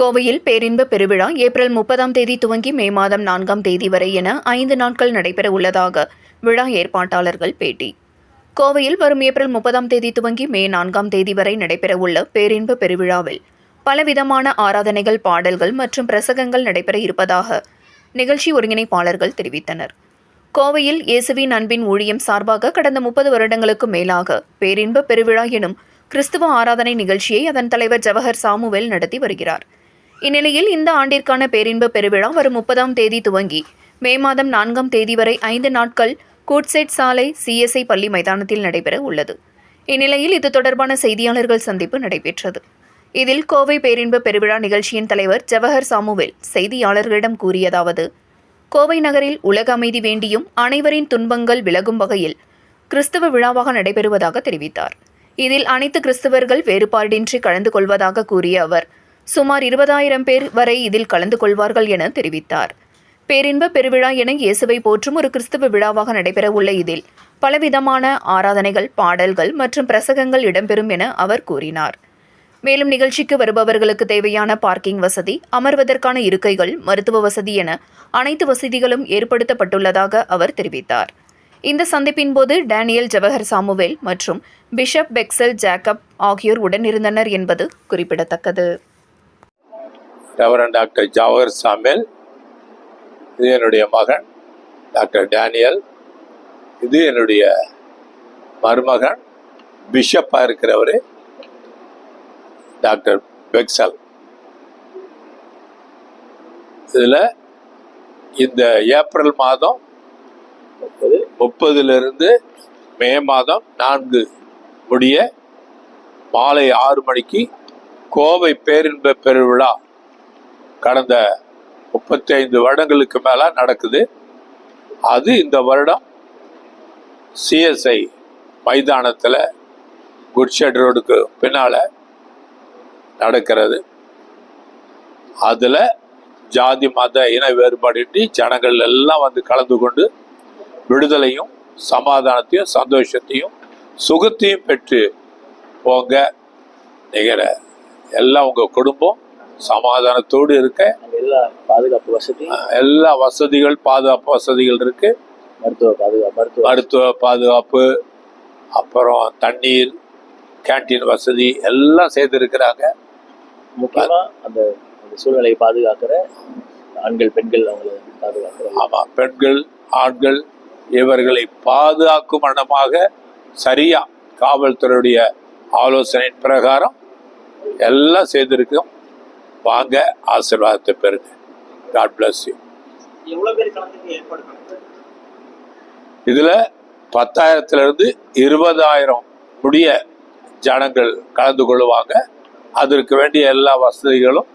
கோவையில் பேரின்ப பெருவிழா ஏப்ரல் முப்பதாம் தேதி துவங்கி மே மாதம் நான்காம் தேதி வரை என ஐந்து நாட்கள் நடைபெற உள்ளதாக விழா ஏற்பாட்டாளர்கள் பேட்டி. கோவையில் வரும் ஏப்ரல் முப்பதாம் தேதி துவங்கி மே நான்காம் தேதி வரை நடைபெறவுள்ள பேரின்ப பெருவிழாவில் பலவிதமான ஆராதனைகள் பாடல்கள் மற்றும் பிரசங்கங்கள் நடைபெற இருப்பதாக நிகழ்ச்சி ஒருங்கிணைப்பாளர்கள் தெரிவித்தனர். கோவையில் இயேசுவின் அன்பின் ஊழியம் சார்பாக கடந்த முப்பது வருடங்களுக்கு மேலாக பேரின்ப பெருவிழா எனும் கிறிஸ்துவ ஆராதனை நிகழ்ச்சியை அதன் தலைவர் ஜவஹர் சாமுவேல் நடத்தி வருகிறார். இந்நிலையில் இந்த ஆண்டிற்கான பேரின்ப பெருவிழா வரும் முப்பதாம் தேதி துவங்கி மே மாதம் நான்காம் தேதி வரை ஐந்து நாட்கள் கூட்செட் சாலை சிஎஸ்ஐ பள்ளி மைதானத்தில் நடைபெற உள்ளது. இந்நிலையில் இது தொடர்பான செய்தியாளர்கள் சந்திப்பு நடைபெற்றது. இதில் கோவை பேரின்ப பெருவிழா நிகழ்ச்சியின் தலைவர் ஜவஹர் சாமுவேல் செய்தியாளர்களிடம் கூறியதாவது கோவை நகரில் உலக அமைதி வேண்டியும் அனைவரின் துன்பங்கள் விலகும் வகையில் கிறிஸ்தவ விழாவாக நடைபெறுவதாக தெரிவித்தார். இதில் அனைத்து கிறிஸ்தவர்கள் வேறுபாடின்றி கலந்து கொள்வதாக கூறிய அவர் சுமார் இருபதாயிரம் பேர் வரை இதில் கலந்து கொள்வார்கள் என தெரிவித்தார். பேரின்ப பெருவிழா என இயேசுவை போற்றும் ஒரு கிறிஸ்தவ விழாவாக நடைபெற உள்ள இதில் பலவிதமான ஆராதனைகள் பாடல்கள் மற்றும் பிரசங்கங்கள் இடம்பெறும் என அவர் கூறினார். மேலும் நிகழ்ச்சிக்கு வருபவர்களுக்கு தேவையான பார்க்கிங் வசதி அமர்வதற்கான இருக்கைகள் மருத்துவ வசதி என அனைத்து வசதிகளும் ஏற்படுத்தப்பட்டுள்ளதாக அவர் தெரிவித்தார். இந்த சந்திப்பின் போது டேனியல் ஜவஹர் சாமுவேல் மற்றும் பிஷப் பெக்சல் ஜேக்கப் ஆகியோர் உடனிருந்தனர் என்பது குறிப்பிடத்தக்கது. ரெவரன் டாக்டர் ஜவஹர் சாமியல் இது என்னுடைய மகன் டாக்டர் டேனியல் இது என்னுடைய மருமகன் பிஷப்பாக இருக்கிறவர் டாக்டர் பெக்சல். இதில் இந்த ஏப்ரல் மாதம் முப்பதுலேருந்து மே மாதம் நான்கு முடிய மாலை ஆறு மணிக்கு கோவை பேரின்ப பெருவிழா கடந்த முப்பத்தி ஐந்து வருடங்களுக்கு மேல நடக்குது. அது இந்த வருடம் சிஎஸ்ஐ மைதானத்தில் குட்ஷெட் ரோடுக்கு பின்னால நடக்கிறது. அதில் ஜாதி மத இன வேறுபாடின்றி ஜனங்கள் எல்லாம் வந்து கலந்து கொண்டு விடுதலையும் சமாதானத்தையும் சந்தோஷத்தையும் சுகத்தையும் பெற்று போங்க நிகழ எல்லாம் உங்கள் குடும்பம் சமாதானத்தோடு இருக்க. எல்லா பாதுகாப்பு வசதி எல்லா வசதிகள் பாதுகாப்பு வசதிகள் இருக்கு. மருத்துவ பாதுகாப்பு மருத்துவ பாதுகாப்பு அப்புறம் தண்ணீர் கேண்டீன் வசதி எல்லாம் செய்திருக்கிறாங்க முக்கியமா அந்த சூழ்நிலையை பாதுகாக்கிற ஆண்கள் பெண்கள் அவங்களை பாதுகாக்கிற ஆமா பெண்கள் ஆண்கள் இவர்களை பாதுகாக்கும் வண்ணமாக சரியா காவல்துறையுடைய ஆலோசனையின் பிரகாரம் எல்லாம் செய்திருக்கோம் வாங்க ஆசீர்வாதத்தை பெறுங்க. காட் பிளஸ் யூ இதுல பத்தாயிரத்துல இருந்து இருபதாயிரம் முடிய ஜனங்கள் கலந்து கொள்வாங்க அதற்கு வேண்டிய எல்லா வசதிகளும்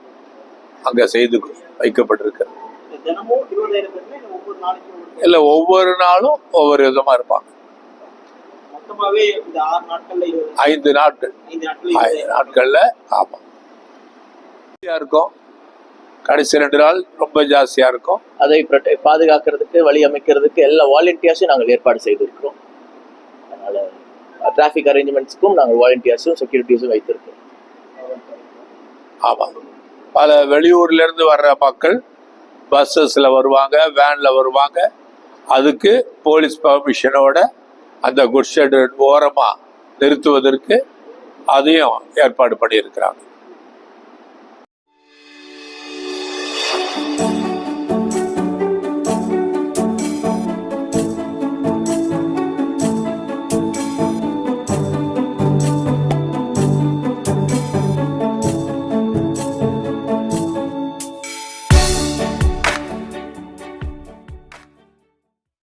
அங்க செய்து வைக்கப்பட்டிருக்கு. இல்ல ஒவ்வொரு நாளும் ஒவ்வொரு விதமா இருப்பாங்க. ஐந்து நாட்கள். ஐந்து. நாட்கள்ல ஆமா. ஜாஸ்தியா இருக்கும். கடைசி ரெண்டு நாள் ரொம்ப ஜாஸ்தியா இருக்கும். அதை பாதுகாக்கிறதுக்கு வழி அமைக்கிறதுக்கு எல்லா வாலண்டியர்ஸும் நாங்கள் ஏற்பாடு செய்திருக்கிறோம். அதனால டிராஃபிக் அரேஞ்ச்மெண்ட்ஸ்க்கும் நாங்கள் வாலண்டியர்ஸும் செக்யூரிட்டிஸும் வைத்திருக்கோம் ஆமா. பல வெளியூர்ல இருந்து வர்ற மக்கள் பஸ்ஸஸ்ல வருவாங்க வேன்ல வருவாங்க. அதுக்கு போலீஸ் பர்மிஷனோட அந்த குட் ஷெட் ஓரமா நிறுத்துவதற்கு அதையும் ஏற்பாடு பண்ணியிருக்கிறாங்க.